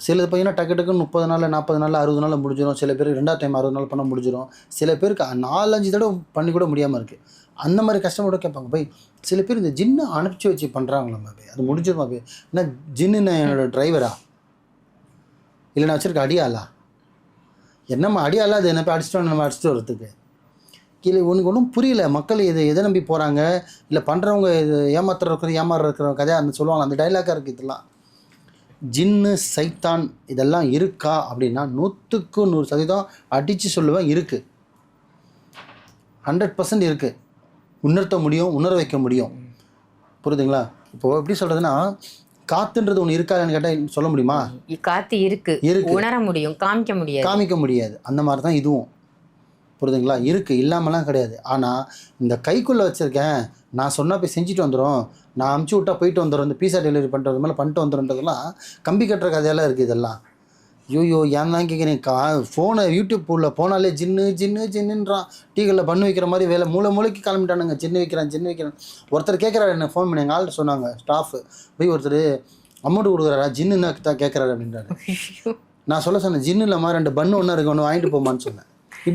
சில பையனா டக்கு டக்குன்னு முப்பது நாள் நாற்பது நாள் அறுபது நாளில் முடிஞ்சிடும் சில பேர் ரெண்டாவது டைம் அறுபது நாள் பண்ண முடிஞ்சிடும் சில பேருக்கு நாலஞ்சு தடவை பண்ணி கூட முடியாமல் இருக்குது அந்த மாதிரி கஸ்டமரோட கேட்பாங்க போய் சில பேர் இந்த ஜின்னு அனுப்பிச்சி வச்சு பண்ணுறாங்களாம்மா போய் அது முடிஞ்சிருமா போய் என்ன ஜின்னு என்னோட டிரைவரா இல்லை நான் வச்சிருக்க அடியாளா? என்னம்மா அடியாளா? அது என்ன போய் அடிச்சிட்டு நம்ம அடிச்சிட்டு வரத்துக்கு கீழே ஒன்றுக்கு ஒன்றும் புரியல. மக்கள் இதை எதை நம்பி போகிறாங்க இல்லை பண்ணுறவங்க இது ஏமாத்துற இருக்கிற ஏமாறுற இருக்கிற கதையாக அந்த சொல்லுவாங்க அந்த டைலாக்காக இருக்குது இதெல்லாம். ஜின்னு சைத்தான் இதெல்லாம் இருக்கா அப்படின்னா நூற்றுக்கு நூறு சதவீதம் அடித்து சொல்லுவேன் இருக்குது ஹண்ட்ரட் பர்சன்ட் இருக்குது உணர்த்த முடியும் உணர வைக்க முடியும். புரியுதுங்களா? இப்போ எப்படி சொல்கிறதுனா காத்துன்றது ஒன்று இருக்காதுன்னு கேட்டால் சொல்ல முடியுமா? காத்து இருக்கு. இருக்கு. உணர முடியும் காமிக்க முடியாது. காமிக்க முடியாது. அந்த மாதிரி தான் இதுவும். புரியுதுங்களா இருக்குது இல்லாமலாம் கிடையாது. ஆனால் இந்த கைக்குள்ளே வச்சுருக்கேன். நான் சொன்னா போய் செஞ்சுட்டு வந்துடும் நான் அமுச்சு விட்டா போயிட்டு வந்துடும் இந்த பீஸா டெலிவரி பண்ணுறது மேலே பண்ணிட்டு வந்துடும்ன்றதெல்லாம் கம்பி கட்டுற கதையெல்லாம் இருக்குது இதெல்லாம். ஐயோ ஏன் தான் கேட்குறேன் கா ஃபோனை யூடியூப் உள்ள போனாலே ஜின்னு ஜின்னு ஜின்னுன்றான். டீகளில் பண்ணு வைக்கிற மாதிரி வேலை. மூளை மூளைக்கு கிளம்பிட்டானுங்க. ஜின்னு வைக்கிறான் ஜின்னு வைக்கிறான். ஒருத்தர் கேட்குறாரு என்ன ஃபோன் பண்ணி. எங்கள் ஆள்கிட்ட சொன்னாங்க ஸ்டாஃபு போய் ஒருத்தர் அமௌண்ட் கொடுக்குறாரா? ஜின்னு தான் கேட்குறாரு அப்படின்றாரு. நான் சொல்ல சொன்னேன் ஜின்னு இல்லாமல் ரெண்டு பண்ணு ஒன்றா இருக்கு. ஒன்று வாங்கிட்டு போமான்னு சொன்னேன்.